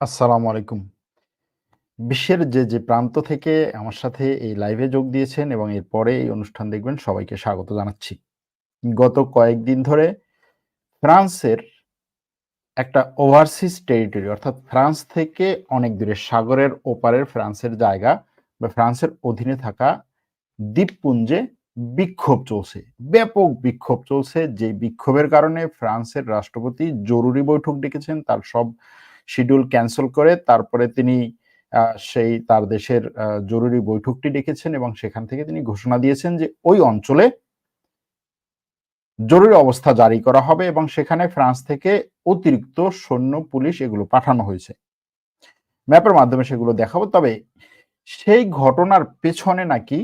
আসসালামু আলাইকুম। বিশ্বের যে, যে প্রান্ত থেকে আমার সাথে এই লাইভে যোগ দিয়েছেন এবং এরপরে এই অনুষ্ঠান দেখবেন সবাইকে স্বাগত জানাচ্ছি। গত কয়েকদিন ধরে ফ্রান্সের একটা ওভারসিজ টেরিটরি অর্থাৎ ফ্রান্স থেকে অনেক দূরে সাগরের ওপারের ফ্রান্সের জায়গা বা ফ্রান্সের অধীনে থাকা দ্বীপপুঞ্জে বিক্ষোভ চলছে। ব্যাপক বিক্ষোভ চলছে। যে বিক্ষোভের কারণে ফ্রান্সের রাষ্ট্রপতি জরুরি বৈঠক ডেকেছেন। তার সব শিডিউল ক্যান্সেল করে তারপরে তিনি সেই তার দেশের জরুরি বৈঠকটি ডেকেছেন এবং সেখান থেকে তিনি ঘোষণা দিয়েছেন যে ওই অঞ্চলে জরুরি অবস্থা জারি করা হবে এবং সেখানে ফ্রান্স থেকে অতিরিক্ত সৈন্য, পুলিশ এগুলো পাঠানো হয়েছে। ম্যাপের মাধ্যমে সেগুলো দেখাবো। তবে সেই ঘটনার পেছনে নাকি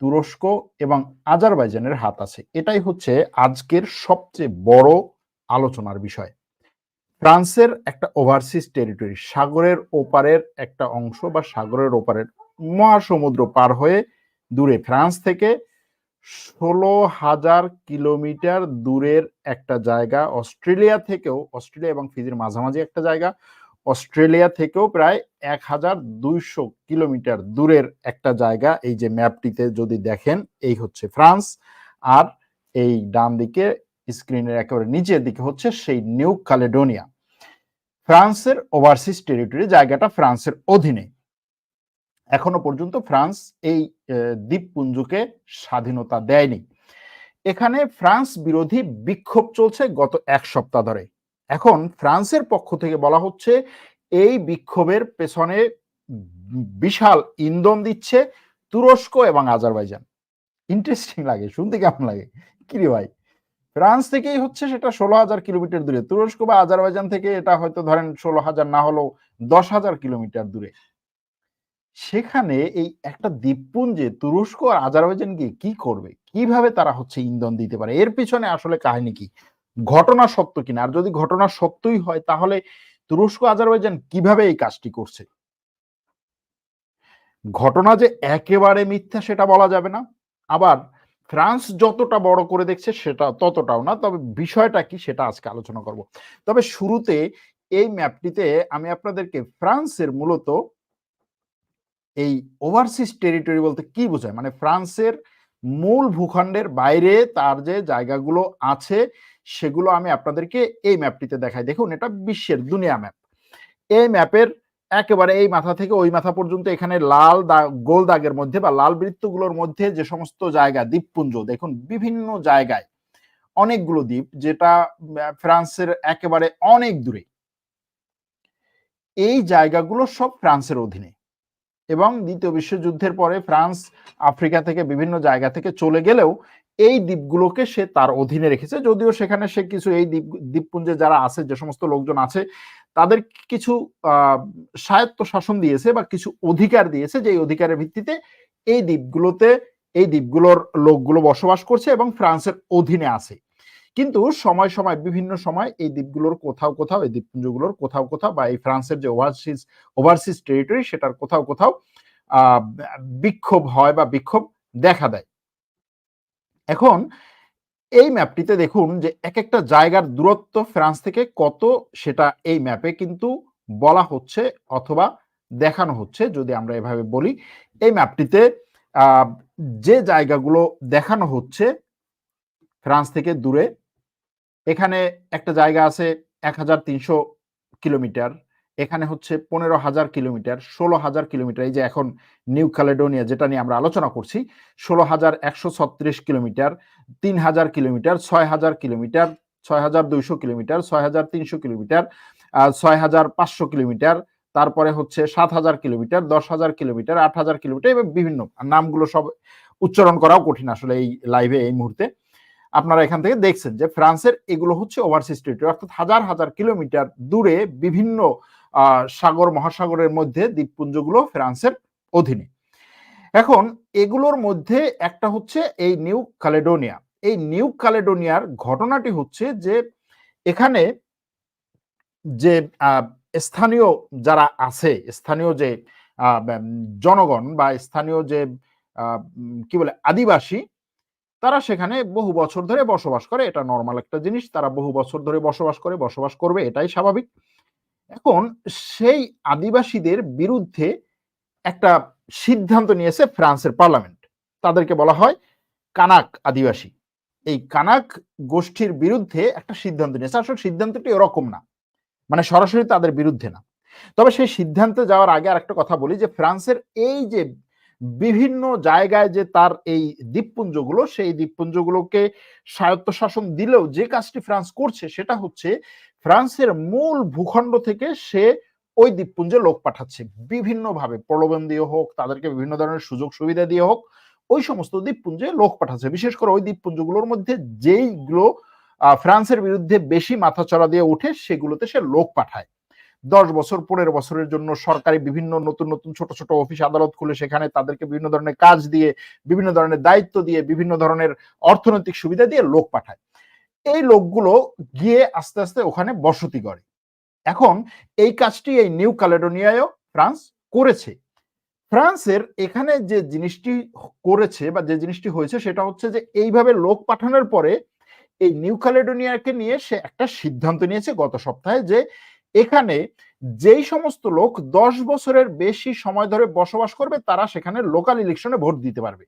তুরস্ক এবং আজারবাইজানের হাত আছে। এটাই হচ্ছে আজকের সবচেয়ে বড় আলোচনার বিষয়। ফ্রান্সের একটা ওভারসিজ টেরিটরি সাগরের ওপারের একটা অংশ বা সাগরের ওপারের মহাসমুদ্র পার হয়ে দূরে ফ্রান্স থেকে ১৬,০০০ কিলোমিটার দূরের একটা জায়গা অস্ট্রেলিয়া থেকেও অস্ট্রেলিয়া এবং ফিজির মাঝামাঝি একটা জায়গা। অস্ট্রেলিয়া থেকেও প্রায় ১,২০০ কিলোমিটার দূরের একটা জায়গা। এই যে ম্যাপটিতে যদি দেখেন এই হচ্ছে ফ্রান্স। আর এই ডান দিকে স্ক্রিনের একেবারে নিচের দিকে হচ্ছে সেই নিউ ক্যালেডোনিয়া। ফ্রান্সের ওভারসিজ টেরিটরি জায়গাটা ফ্রান্সের অধীনে। এখনও পর্যন্ত ফ্রান্স এই দ্বীপপুঞ্জকে স্বাধীনতা দেয়নি। এখানে ফ্রান্স বিরোধী বিক্ষোভ চলছে গত এক সপ্তাহ ধরে। এখন ফ্রান্সের পক্ষ থেকে বলা হচ্ছে, এই বিক্ষোভের পেছনে বিশাল ইন্ধন দিচ্ছে তুরস্ক এবং আজারবাইজান। ইন্টারেস্টিং লাগে। শুনতে কেমন লাগে? কিরে ভাই? ফ্রান্স থেকেই হচ্ছে সেটা ১৬,০০০ কিলোমিটার দূরে। তুরস্ক বা আজারবাইজান থেকে এটা হয়তো ধরেন ১৬,০০০ না হলেও ১০,০০০ কিলোমিটার দূরে। সেখানে এই একটা দ্বীপপুঞ্জে তুরস্ক আর আজারবাইজান গিয়ে কি করবে? কীভাবে তারা হচ্ছে ইন্ধন দিতে পারে? এর পিছনে আসলে কাহিনী কি? ঘটনা সত্য কিনা? আর যদি ঘটনা সত্যই হয় তাহলে তুরস্ক আজারবাইজান কীভাবে এই কাজটি করছে? ঘটনা যে একেবারে মিথ্যা সেটা বলা যাবে না। আবার ফ্রান্স যতটা বড় করে দেখছে সেটা ততটাও না। তবে বিষয়টা কি সেটা আজকে আলোচনা করব। তবে শুরুতে এই ম্যাপটিতে আমি আপনাদেরকে ফ্রান্সের মূলত এই ওভারসিজ টেরিটরি বলতে কি বোঝায়? মানে ফ্রান্সের মূল ভূখণ্ডের বাইরে তার যে জায়গাগুলো আছে সেগুলো আমি আপনাদেরকে এই ম্যাপটিতে দেখাই। দেখুন, এটা বিশ্বের দুনিয়া ম্যাপ। এই ম্যাপের একেবারে এই মাথা থেকে ওই মাথা পর্যন্ত এখানে লাল গোল দাগের মধ্যে বা লাল বৃত্তগুলোর মধ্যে যে সমস্ত জায়গা, দ্বীপপুঞ্জ, দেখুন, বিভিন্ন জায়গায় অনেকগুলো দ্বীপ যেটা ফ্রান্সের একেবারে অনেক দূরে। এই জায়গাগুলো সব ফ্রান্সের অধীনে। এবং দ্বিতীয় বিশ্বযুদ্ধের পরে ফ্রান্স, আফ্রিকা থেকে বিভিন্ন জায়গা থেকে চলে গেলেও এই দ্বীপগুলোকে সে তার অধীনে রেখেছে। যদিও সেখানে সে কিছু এই দ্বীপ, দ্বীপপুঞ্জে যারা আছে, যে সমস্ত লোকজন আছে তাদের কিছু আ স্বায়ত্তশাসন দিয়েছে বা কিছু অধিকার দিয়েছে যেই অধিকারের ভিত্তিতে এই দ্বীপগুলোতে এই দ্বীপগুলোর লোকগুলো বসবাস করছে এবং ফ্রান্সের অধীনে আছে। কিন্তু সময়, সময় বিভিন্ন সময় এই দ্বীপগুলোর কোথাও, কোথাও এই দ্বীপপুঞ্জগুলোর কোথাও, কোথাও বা এই ফ্রান্সের যে ওভারসিজ ওভারসিজ টেরিটরি সেটার কোথাও, কোথাও বিক্ষোভ হয় বা বিক্ষোভ দেখা দেয়। এখন এই ম্যাপটিতে দেখুন যে এক একটা জায়গার দূরত্ব ফ্রান্স থেকে কত সেটা এই ম্যাপে কিন্তু বলা হচ্ছে অথবা দেখানো হচ্ছে, যদি আমরা এভাবে বলি। এই ম্যাপটিতে যে জায়গাগুলো দেখানো হচ্ছে ফ্রান্স থেকে দূরে, এখানে একটা জায়গা আছে ১৩০০ কিলোমিটার। এখানে হচ্ছে ১৫,০০০ কিলোমিটার, ১৬,০০০ কিলোমিটার। এই যে এখন নিউ ক্যালেডোনিয়া যেটা নিয়ে আমরা আলোচনা করছি ১৬,১৩৬ কিলোমিটার, ৩,০০০ কিলোমিটার, ৬,০০০ কিলোমিটার, ৬,২০০ কিলোমিটার, ৬,৩০০ কিলোমিটার, আ ৬,৫০০ কিলোমিটার, তারপরে হচ্ছে ৭,০০০ কিলোমিটার, ১০,০০০ কিলোমিটার, ৮,০০০ কিলোমিটার এবং বিভিন্ন নামগুলো সব উচ্চারণ করাও কঠিন আসলে এই লাইভে এই মুহূর্তে। আপনারা এখান থেকে দেখছেন যে ফ্রান্সের এগুলো হচ্ছে ওভারসিজ টেরিটরি অর্থাৎ হাজার, হাজার কিলোমিটার দূরে বিভিন্ন সাগর মহাসাগরের মধ্যে দ্বীপপুঞ্জগুলো ফ্রান্সের অধীনে। এখন এগুলোর মধ্যে একটা হচ্ছে এই নিউ ক্যালেডোনিয়া। এই নিউ ক্যালেডোনিয়ার ঘটনাটি হচ্ছে যে এখানে যে স্থানীয় যারা আছে, স্থানীয় যে জনগণ বা স্থানীয় যে কি বলে আদিবাসী তারা সেখানে বহু বছর ধরে বসবাস করে। এটা নর্মাল একটা জিনিস। তারা বহু বছর ধরে বসবাস করে, বসবাস করবে এটাই স্বাভাবিক। এখন সেই আদিবাসীদের বিরুদ্ধে একটা সিদ্ধান্ত নিয়েছে ফ্রান্সের পার্লামেন্ট। তাদেরকে বলা হয় কানাক আদিবাসী। এই কানাক গোষ্ঠীর বিরুদ্ধে একটা সিদ্ধান্ত নিয়েছে। আসলে সিদ্ধান্তটি ওরকম না। মানে সরাসরি তাদের বিরুদ্ধে না। তবে সেই সিদ্ধান্তে যাওয়ার আগে আর একটা কথা বলি যে ফ্রান্সের এই যে বিভিন্ন জায়গায় যে তার এই দ্বীপপুঞ্জগুলো, সেই দ্বীপপুঞ্জগুলোকে স্বায়ত্তশাসন দিলেও যে কাজটি ফ্রান্স করছে সেটা হচ্ছে ফ্রান্সের মূল ভূখণ্ড থেকে সে ওই দ্বীপপুঞ্জে লোক পাঠাচ্ছে। বিভিন্নভাবে প্রলোভন দিয়ে হোক, তাদেরকে বিভিন্ন ধরনের সুযোগ সুবিধা দিয়ে হোক, ওই সমস্ত দ্বীপপুঞ্জে লোক পাঠাচ্ছে। বিশেষ করে ওই দ্বীপপুঞ্জগুলোর মধ্যে যেইগুলো ফ্রান্সের বিরুদ্ধে বেশি মাথাচড়া দিয়ে উঠে সেগুলোতে সে লোক পাঠায়। দশ বছর, পনেরো বছরের জন্য সরকারি বিভিন্ন নতুন নতুন ছোট ছোট অফিস, আদালত খুলে সেখানে তাদেরকে বিভিন্ন ধরনের কাজ দিয়ে, বিভিন্ন ধরনের দায়িত্ব দিয়ে, বিভিন্ন ধরনের অর্থনৈতিক সুবিধা দিয়ে লোক পাঠায়। এই লোকগুলো গিয়ে আস্তে আস্তে ওখানে বসতি করে। এখন এই কাজটি এই নিউ ক্যালেডোনিয়ায়ও ফ্রান্স করেছে। ফ্রান্সের এখানে যে জিনিসটি করেছে বা যে জিনিসটি হয়েছে সেটা হচ্ছে যে এইভাবে লোক পাঠানোর পরে এই নিউ ক্যালেডোনিয়াকে নিয়ে সে একটা সিদ্ধান্ত নিয়েছে গত সপ্তাহে যে এখানে যেই সমস্ত লোক দশ বছরের বেশি সময় ধরে বসবাস করবে তারা সেখানে লোকাল ইলেকশনে ভোট দিতে পারবে।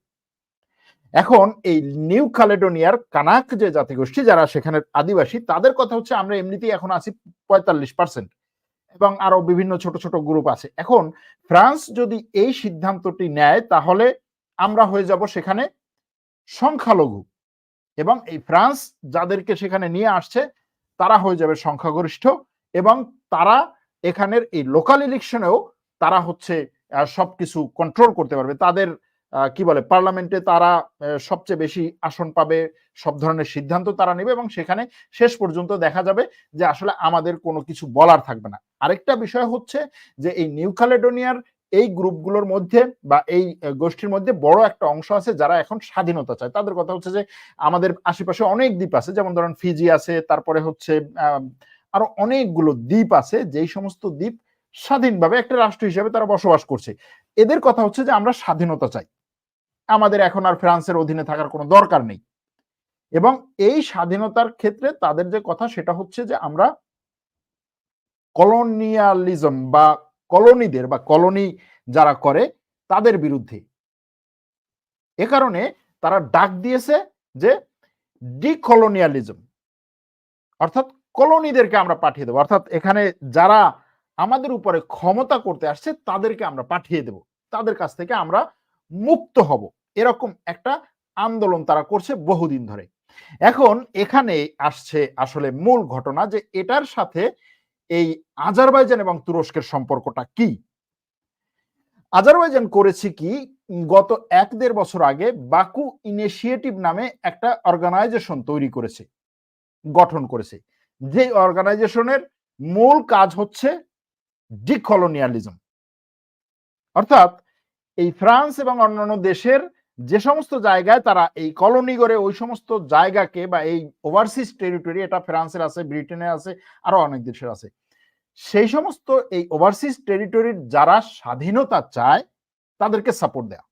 এখন এই নিউ ক্যালেডোনিয়ার কানাক যে জাতিগোষ্ঠী, যারা সেখানে আদিবাসী, তাদের কথা হচ্ছে আমরা এমনিতেই এখন আছি পঁয়তাল্লিশ পার্সেন্ট এবং আরও বিভিন্ন ছোট ছোট গ্রুপ আছে। এখন ফ্রান্স যদি এই সিদ্ধান্তটি নেয়, তাহলে আমরা হয়ে যাব সেখানে সংখ্যালঘু এবং এই ফ্রান্স যাদেরকে সেখানে নিয়ে আসছে, তারা হয়ে যাবে সংখ্যাগরিষ্ঠ এবং তারা এখানের এই লোকাল ইলেকশনেও তারা হচ্ছে সবকিছু কন্ট্রোল করতে পারবে। তাদের কি বলে, পার্লামেন্টে তারা সবচেয়ে বেশি আসন পাবে, সব ধরনের সিদ্ধান্ত তারা নেবে এবং সেখানে শেষ পর্যন্ত দেখা যাবে যে আসলে আমাদের কোনো কিছু বলার থাকবে না। আরেকটা বিষয় হচ্ছে যে এই নিউ ক্যালেডোনিয়ার এই গ্রুপগুলোর মধ্যে বা এই গোষ্ঠীর মধ্যে বড় একটা অংশ আছে যারা এখন স্বাধীনতা চায়। তাদের কথা হচ্ছে যে আমাদের আশেপাশে অনেক দ্বীপ আছে, যেমন ধরেন ফিজি আছে, তারপরে হচ্ছে আরও অনেকগুলো দ্বীপ আছে যেই সমস্ত দ্বীপ স্বাধীনভাবে একটা রাষ্ট্র হিসেবে তারা বসবাস করছে। এদের কথা হচ্ছে যে আমরা স্বাধীনতা চাই। আমাদের এখন আর ফ্রান্সের অধীনে থাকার কোনো দরকার নেই। এবং এই স্বাধীনতার ক্ষেত্রে তাদের যে কথা সেটা হচ্ছে যে আমরা কলোনিয়ালিজম বা কলোনিদের বা কলোনি যারা করে তাদের বিরুদ্ধে। এ কারণে তারা ডাক দিয়েছে যে ডিকলোনিয়ালিজম, অর্থাৎ কলোনিদেরকে আমরা পাঠিয়ে দেবো। অর্থাৎ এখানে যারা আমাদের উপরে ক্ষমতা করতে আসছে তাদেরকে আমরা পাঠিয়ে দেব। তাদের কাছ থেকে আমরা মুক্ত হব। এরকম একটা আন্দোলন তারা করছে বহুদিন ধরে। এখন এখানে আসছে আসলে মূল ঘটনা যে এটার সাথে এই আজারবাইজান এবং তুরস্কের সম্পর্কটা কি? আজারবাইজান করেছে কি? গত এক দেড় বছর আগে বাকু ইনিশিয়েটিভ নামে একটা অর্গানাইজেশন তৈরি করেছে, গঠন করেছে। যে অর্গানাইজেশনের মূল কাজ হচ্ছে ডিকলোনিয়ালিজম। অর্থাৎ এই ফ্রান্স এবং অন্যান্য দেশের যে সমস্ত জায়গায় তারা এই কলোনি করে ওই সমস্ত জায়গাকে বা এই ওভারসিজ টেরিটরি এটা ফ্রান্সের আছে ব্রিটেনের আছে, আরও অনেক দেশের আছে। সেই সমস্ত এই ওভারসিজ টেরিটরির যারা স্বাধীনতা চায়, তাদেরকে সাপোর্ট দেয়া।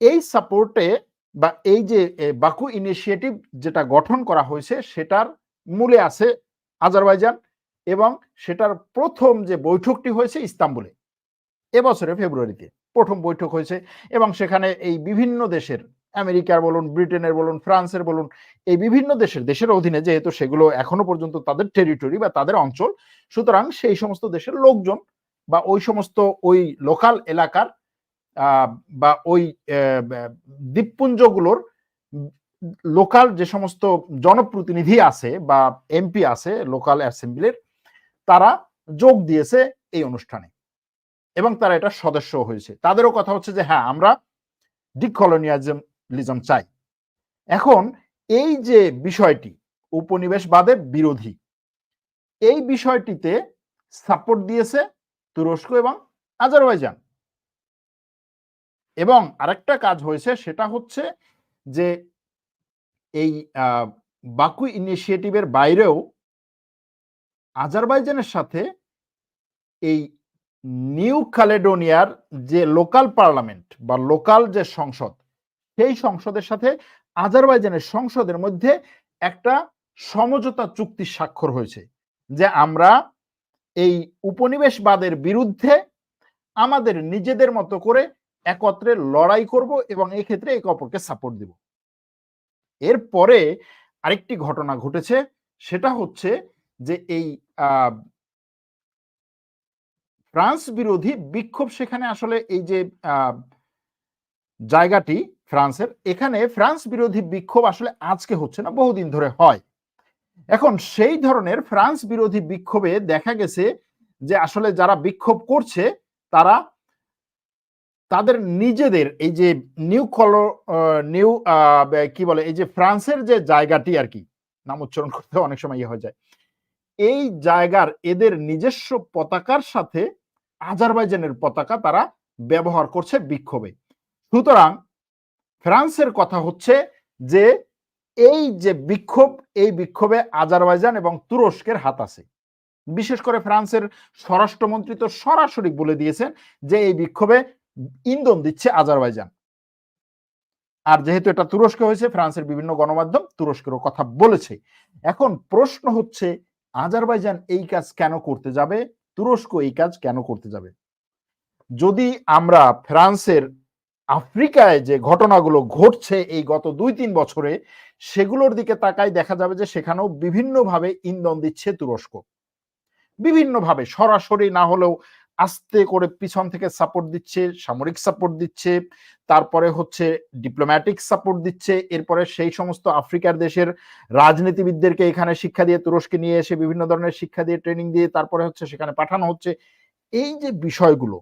এই সাপোর্টে বা এই যে বাকু ইনিশিয়েটিভ যেটা গঠন করা হয়েছে, সেটার মূলে আছে আজারবাইজান এবং সেটার প্রথম যে বৈঠকটি হয়েছে ইস্তাম্বুলে। এবছরে ফেব্রুয়ারিতে প্রথম বৈঠক হয়েছে এবং সেখানে এই বিভিন্ন দেশের, আমেরিকার বলুন, ব্রিটেনের বলুন, ফ্রান্সের বলুন, এই বিভিন্ন দেশের দেশের অধীনে যেহেতু সেগুলো এখনও পর্যন্ত তাদের টেরিটরি বা তাদের অঞ্চল, সুতরাং সেই সমস্ত দেশের লোকজন বা ওই সমস্ত ওই লোকাল এলাকার বা ওই দ্বীপপুঞ্জগুলোর লোকাল যে সমস্ত জনপ্রতিনিধি আছে বা এমপি আছে লোকাল অ্যাসেম্বলির তারা যোগ দিয়েছে এই অনুষ্ঠানে। এবং তারা এটা সদস্য হয়েছে। তাদেরও কথা হচ্ছে যে হ্যাঁ আমরা ডিকলোনিয়ালিজম চাই। এখন এই যে বিষয়টি উপনিবেশবাদের বিরোধী, এই বিষয়টিতে সাপোর্ট দিয়েছে তুরস্ক এবং আজারবাইজান। এবং আরেকটা কাজ হয়েছে, সেটা হচ্ছে যে, এই বাকু ইনিশিয়েটিভের বাইরেও আজারবাইজানের সাথে এই নিউ ক্যালেডোনিয়ার যে লোকাল পার্লামেন্ট বা লোকাল যে সংসদ, সেই সংসদের সাথে আজারবাইজানের সংসদের মধ্যে একটা সমঝোতা চুক্তি স্বাক্ষর হয়েছে যে আমরা এই উপনিবেশবাদের বিরুদ্ধে আমাদের নিজেদের মতো করে একত্রে লড়াই করব এবং এই ক্ষেত্রে একে অপরকে সাপোর্ট দিব। এরপরে আরেকটি ঘটনা ঘটেছে, সেটা হচ্ছে যে এই ফ্রান্স বিরোধী বিক্ষোভ সেখানে আসলে এই যে জায়গাটি ফ্রান্সের, এখানে ফ্রান্স বিরোধী বিক্ষোভ আসলে আজকে হচ্ছে না, বহুদিন ধরে হয়। এখন সেই ধরনের ফ্রান্স বিরোধী বিক্ষোভে দেখা গেছে যে আসলে যারা বিক্ষোভ করছে, তারা তাদের নিজেদের এই যে নিউ কলো নিউ কি বলে, এই যে ফ্রান্সের যে জায়গাটি আর কি, নাম উচ্চারণ করতে অনেক সময় ইয়ে হয়ে যায়, এই জায়গার এদের নিজস্ব পতাকার সাথে আজারবাইজানের পতাকা তারা ব্যবহার করছে বিক্ষোভে। সুতরাং ফ্রান্সের কথা হচ্ছে যে, এই যে বিক্ষোভ, এই বিক্ষোভে আজারবাইজান এবং তুরস্কের হাত আছে। বিশেষ করে ফ্রান্সের স্বরাষ্ট্রমন্ত্রী তো সরাসরি বলে দিয়েছেন যে, এই বিক্ষোভে ইন্ধন দিচ্ছে আজারবাইজান। আর যেহেতু এটা তুরস্কে হয়েছে, ফ্রান্সের বিভিন্ন গণমাধ্যম তুরস্কেরও কথা বলেছে। এখন প্রশ্ন হচ্ছে, আজারবাইজান এই কাজ কেন করতে যাবে? তুরস্ক এই কাজ কেন করতে যাবে? যদি আমরা ফ্রান্সের আফ্রিকায় যে ঘটনাগুলো ঘটছে এই গত দুই তিন বছরে, সেগুলোর দিকে তাকাই দেখা যাবে যে সেখানেও বিভিন্নভাবে ইন্ধন দিচ্ছে তুরস্ক। বিভিন্নভাবে, সরাসরি না হলেও আস্তে করে পিছন থেকে সাপোর্ট দিচ্ছে, সামরিক সাপোর্ট দিচ্ছে, তারপরে হচ্ছে ডিপ্লোম্যাটিক সাপোর্ট দিচ্ছে, এরপরে সেই সমস্ত আফ্রিকার দেশের রাজনীতিবিদদেরকে এখানে শিক্ষা দিয়ে, তুরস্কে নিয়ে এসে বিভিন্ন ধরনের শিক্ষা দিয়ে ট্রেনিং দিয়ে, তারপরে হচ্ছে সেখানে পাঠানো হচ্ছে। এই যে বিষয়গুলো,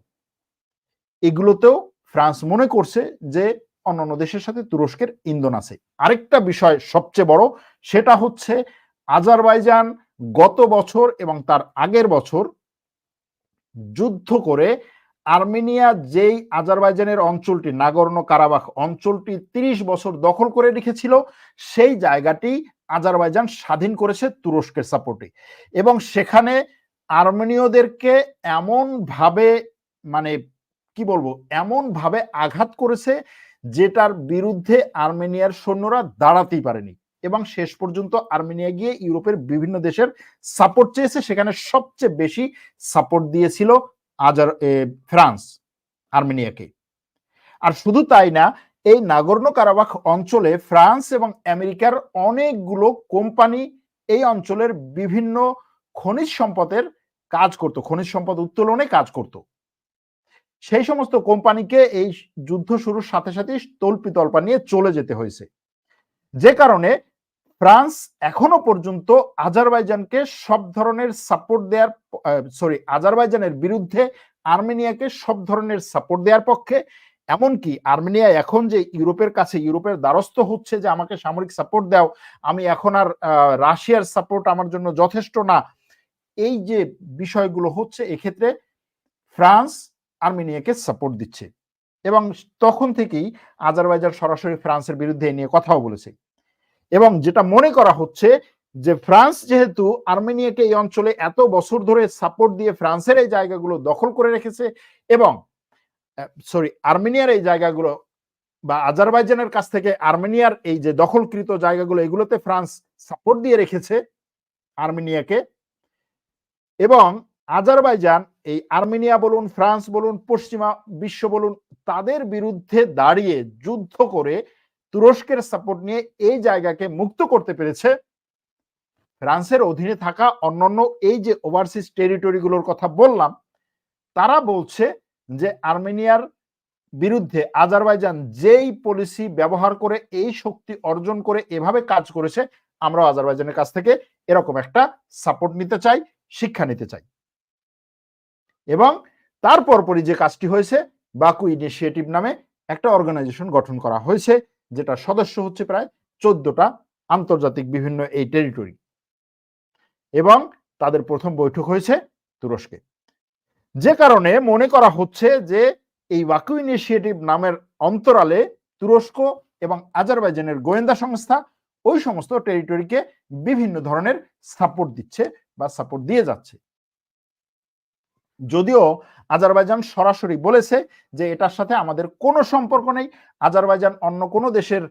এগুলোতেও ফ্রান্স মনে করছে যে অন্যান্য দেশের সাথে তুরস্কের ইন্ধন আছে। আরেকটা বিষয় সবচেয়ে বড়, সেটা হচ্ছে আজারবাইজান গত বছর এবং তার আগের বছর যুদ্ধ করে আর্মেনিয়া যেই আজারবাইজানের অঞ্চলটি নাগর্ণ কারাবাখ অঞ্চলটি ৩০ বছর দখল করে রেখেছিল, সেই জায়গাটি আজারবাইজান স্বাধীন করেছে তুরস্কের সাপোর্টে। এবং সেখানে আর্মেনীয়দেরকে এমন ভাবে মানে কি বলব এমন ভাবে আঘাত করেছে যেটার বিরুদ্ধে আর্মেনিয়ার সৈন্যরা দাঁড়াতেই পারেনি। এবং শেষ পর্যন্ত আর্মেনিয়া গিয়ে ইউরোপের বিভিন্ন দেশের সাপোর্ট চেয়েছে, সেখানে সবচেয়ে বেশি সাপোর্ট দিয়েছিল আজার ফ্রান্স আর্মেনিয়াকে। আর শুধু তাই না, এই নাগর্ণ কারাবাখ অঞ্চলে ফ্রান্স এবং আমেরিকার অনেকগুলো কোম্পানি এই অঞ্চলের বিভিন্ন খনিজ সম্পদের কাজ করত, খনিজ সম্পদ উত্তোলনে কাজ করত। সেই সমস্ত কোম্পানিকে এই যুদ্ধ শুরুর সাথে সাথে তল্পি তল্পা নিয়ে চলে যেতে হয়েছে। যে কারণে ফ্রান্স এখনও পর্যন্ত আজারবাইজানকে সব ধরনের সাপোর্ট দেওয়ার সরি আজারবাইজানের বিরুদ্ধে আর্মেনিয়াকে সব ধরনের সাপোর্ট দেওয়ার পক্ষে। এমনকি আর্মেনিয়া এখন যে ইউরোপের কাছে, ইউরোপের দ্বারস্থ হচ্ছে যে আমাকে সামরিক সাপোর্ট দাও, আমি এখন আর রাশিয়ার সাপোর্ট আমার জন্য যথেষ্ট না। এই যে বিষয়গুলো হচ্ছে, এক্ষেত্রে ফ্রান্স আর্মেনিয়াকে সাপোর্ট দিচ্ছে। এবং তখন থেকেই আজারবাইজান সরাসরি ফ্রান্সের বিরুদ্ধে নিয়ে কথাও বলেছে। এবং যেটা মনে করা হচ্ছে যে ফ্রান্স যেহেতু আর্মেনিয়াকে এই অঞ্চলে এত বছর ধরে সাপোর্ট দিয়ে ফ্রান্সের এই জায়গাগুলো দখল করে রেখেছে এবং সরি আর্মেনিয়ার এই জায়গাগুলো বা আজারবাইজানের কাছ থেকে আর্মেনিয়ার এই যে দখলকৃত জায়গাগুলো, এগুলোতে ফ্রান্স সাপোর্ট দিয়ে রেখেছে আর্মেনিয়াকে। এবং আজারবাইজান, এই আর্মেনিয়া বলুন, ফ্রান্স বলুন, পশ্চিমা বিশ্ব বলুন, তাদের বিরুদ্ধে দাঁড়িয়ে যুদ্ধ করে তুরস্কের সাপোর্ট নিয়ে এই জায়গাকে মুক্ত করতে পেরেছে। ফ্রান্সের অধীনে থাকা অন্যান্য এই যে ওভারসিজ টেরিটরিগুলোর কথা বললাম, তারা বলছে যে আর্মেনিয়ার বিরুদ্ধে আজারবাইজান যেই পলিসি ব্যবহার করে, এই শক্তি অর্জন করে এভাবে কাজ করেছে আমরা আজারবাইজানের কাছ থেকে এরকম একটা সাপোর্ট নিতে চাই, শিক্ষা নিতে চাই। এবং তারপর পরই যে কাজটি হয়েছে, বাকু ইনিশিয়েটিভ নামে একটা অর্গানাইজেশন গঠন করা হয়েছে। যেটা সদস্য হচ্ছে প্রায় চোদ্দটা আন্তর্জাতিক বিভিন্ন এই টেরিটরি এবং তাদের প্রথম বৈঠক হয়েছে তুরস্কে। যে কারণে মনে করা হচ্ছে যে এই ওয়াকু ইনিশিয়েটিভ নামের অন্তরালে তুরস্ক এবং আজারবাইজানের গোয়েন্দা সংস্থা ওই সমস্ত টেরিটরিকে বিভিন্ন ধরনের সাপোর্ট দিচ্ছে বা সাপোর্ট দিয়ে যাচ্ছে। যদিও আজারবাইজান সরাসরি বলেছে যে এটার সাথে আমাদের কোনো সম্পর্ক নেই। আজারবাইজান অন্য কোনো দেশের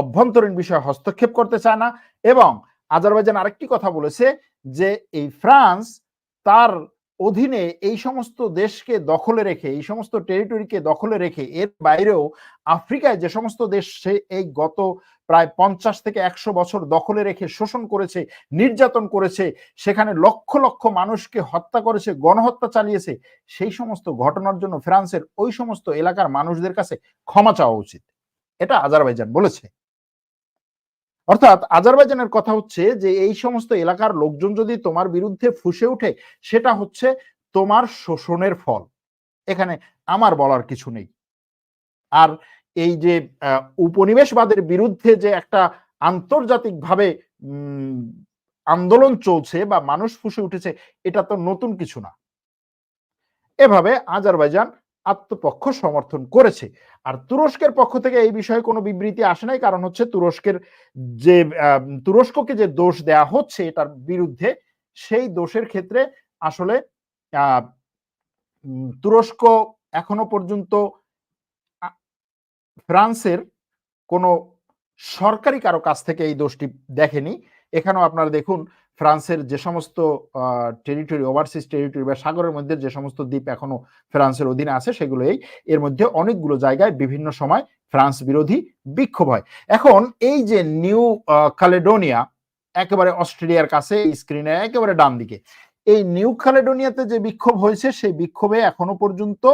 অভ্যন্তরীণ বিষয়ে হস্তক্ষেপ করতে চায় না এবং আজারবাইজান আরেকটি কথা বলেছে যে এই ফ্রান্স তার অধীনে এই সমস্ত দেশকে দখলে রেখে, এই সমস্ত টেরিটরিকে দখলে রেখে, এর বাইরেও আফ্রিকায় যে সমস্ত দেশ, সে এই গত প্রায় পঞ্চাশ থেকে একশো বছর দখলে রেখে শোষণ করেছে, নির্যাতন করেছে, সেখানে লক্ষ লক্ষ মানুষকে হত্যা করেছে, গণহত্যা চালিয়েছে, সেই সমস্ত ঘটনার জন্য ফ্রান্সের ওই সমস্ত এলাকার মানুষদের কাছে ক্ষমা চাওয়া উচিত। এটা আজারবাইজান বলেছে। অর্থাৎ আজারবাইজানের কথা হচ্ছে যে এই সমস্ত এলাকার লোকজন যদি তোমার বিরুদ্ধে ফুসে ওঠে, সেটা হচ্ছে তোমার শোষণের ফল। এখানে আমার বলার কিছু নেই। আর এই যে উপনিবেশবাদের বিরুদ্ধে যে একটা আন্তর্জাতিকভাবে আন্দোলন চলছে বা মানুষ ফুসে উঠেছে, এটা তো নতুন কিছু না। এভাবে আজারবাইজান আত্মপক্ষ সমর্থন করেছে। আর তুরস্কের পক্ষ থেকে এই বিষয়ে কোনো বিবৃতি আসে নাই, কারণ হচ্ছে তুরস্কের যে তুরস্ককে যে দোষ দেয়া হচ্ছে এটার বিরুদ্ধে, সেই দোষের ক্ষেত্রে আসলে তুরস্ক এখনও পর্যন্ত ফ্রান্সের কোনো সরকারি কারও কাছ থেকে এই দোষটি দেখেনি। এখানেও আপনারা দেখুন ফ্রান্সের যে সমস্ত টেরিটরি ওভারসিজ টেরিটরি বা সাগরের মধ্যে যে সমস্ত দ্বীপ এখনও ফ্রান্সের অধীনে আছে সেগুলো এই এর মধ্যে অনেকগুলো জায়গায় বিভিন্ন সময় ফ্রান্স বিরোধী বিক্ষোভ হয়। এখন এই যে নিউ ক্যালেডোনিয়া একেবারে অস্ট্রেলিয়ার কাছে স্ক্রিনে একেবারে ডান দিকে, এই নিউ ক্যালেডোনিয়াতে যে বিক্ষোভ হয়েছে, সেই বিক্ষোভে এখনও পর্যন্ত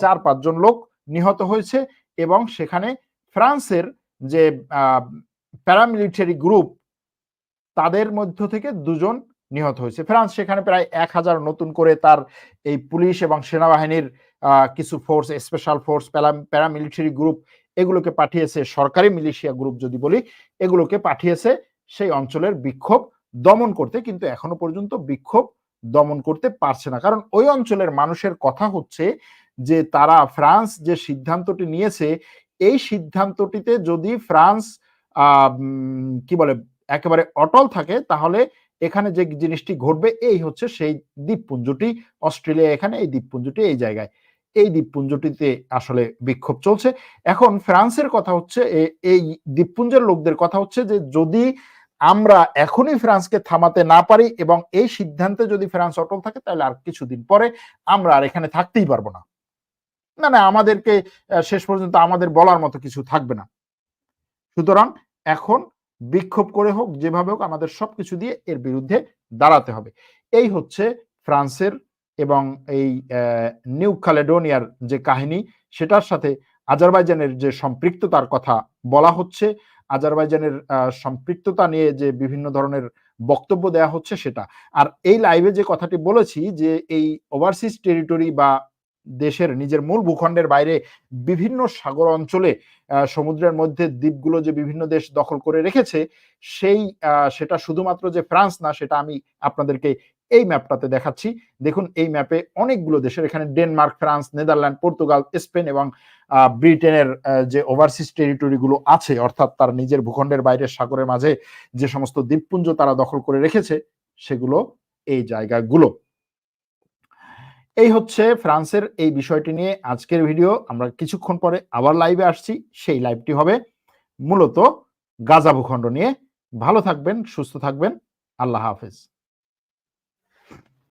চার পাঁচজন লোক নিহত হয়েছে এবং সেখানে ফ্রান্সের যে প্যারামিলিটারি গ্রুপ তাদের মধ্য থেকে দুজন নিহত হয়েছে। ফ্রান্স সেখানে প্রায় এক হাজার নতুন করে তার এই পুলিশ এবং সেনাবাহিনীর কিছু force special force paramilitary group এগুলোকে পাঠিয়েছে, সরকারি মিলিশিয়া গ্রুপ যদি বলি, এগুলোকে পাঠিয়েছে সেই অঞ্চলের বিক্ষোভ দমন করতে, কিন্তু এখনও পর্যন্ত বিক্ষোভ দমন করতে পারছে না। কারণ ওই অঞ্চলের মানুষের কথা হচ্ছে যে তারা ফ্রান্স যে সিদ্ধান্তটি নিয়েছে, এই সিদ্ধান্তটিতে যদি ফ্রান্স কি বলে একেবারে অটল থাকে, তাহলে এখানে যে জিনিসটি ঘটবে, এই হচ্ছে সেই দ্বীপপুঞ্জটি। অস্ট্রেলিয়া এখানে এই দ্বীপপুঞ্জটি এই জায়গায়। এই দ্বীপপুঞ্জটিতে আসলে বিক্ষোভ চলছে। এখন ফ্রান্সের কথা হচ্ছে এই দ্বীপপুঞ্জের লোকদের কথা হচ্ছে যে, যদি আমরা এখনই ফ্রান্সকে থামাতে না পারি এবং এই সিদ্ধান্তে যদি ফ্রান্স অটল থাকে, তাহলে আর কিছুদিন পরে আমরা আর এখানে থাকতেই পারব না। না না, আমাদেরকে শেষ পর্যন্ত আমাদের বলার মতো কিছু থাকবে না। সুতরাং এখন বিক্ষোভ করে হোক, যেভাবে হোক আমাদের সবকিছু দিয়ে এর বিরুদ্ধে দাঁড়াতে হবে। এই হচ্ছে ফ্রান্সের এবং এই নিউ ক্যালেডোনিয়ার যে কাহিনী, সেটার সাথে আজারবাইজানের যে সম্পৃক্ততার কথা বলা হচ্ছে, আজারবাইজানের সম্পৃক্ততা নিয়ে যে বিভিন্ন ধরনের বক্তব্য দেয়া হচ্ছে সেটা। আর এই লাইভে যে কথাটি বলেছি যে এই ওভারসিজ টেরিটরি বা দেশের নিজের মূল ভূখণ্ডের বাইরে বিভিন্ন সাগর অঞ্চলে সমুদ্রের মধ্যে দ্বীপগুলো যে বিভিন্ন দেশ দখল করে রেখেছে, সেই সেটা শুধুমাত্র যে ফ্রান্স না, সেটা আমি আপনাদেরকে এই ম্যাপটাতে দেখাচ্ছি। দেখুন, এই ম্যাপে অনেকগুলো দেশের, এখানে Denmark, France, Netherland, Portugal, Spain এবং ব্রিটেনের যে ওভারসিজ টেরিটরি গুলো আছে, অর্থাৎ তার নিজের ভূখণ্ডের বাইরের সাগরের মাঝে যে সমস্ত দ্বীপপুঞ্জ তারা দখল করে রেখেছে, সেগুলো এই জায়গাগুলো। এই হচ্ছে ফ্রান্সের এই বিষয়টি নিয়ে আজকের ভিডিও। আমরা কিছুক্ষণ পরে আবার লাইভে আসছি। সেই লাইভটি হবে মূলত গাজা ভূখণ্ড নিয়ে। ভালো থাকবেন, সুস্থ থাকবেন। আল্লাহ হাফেজ।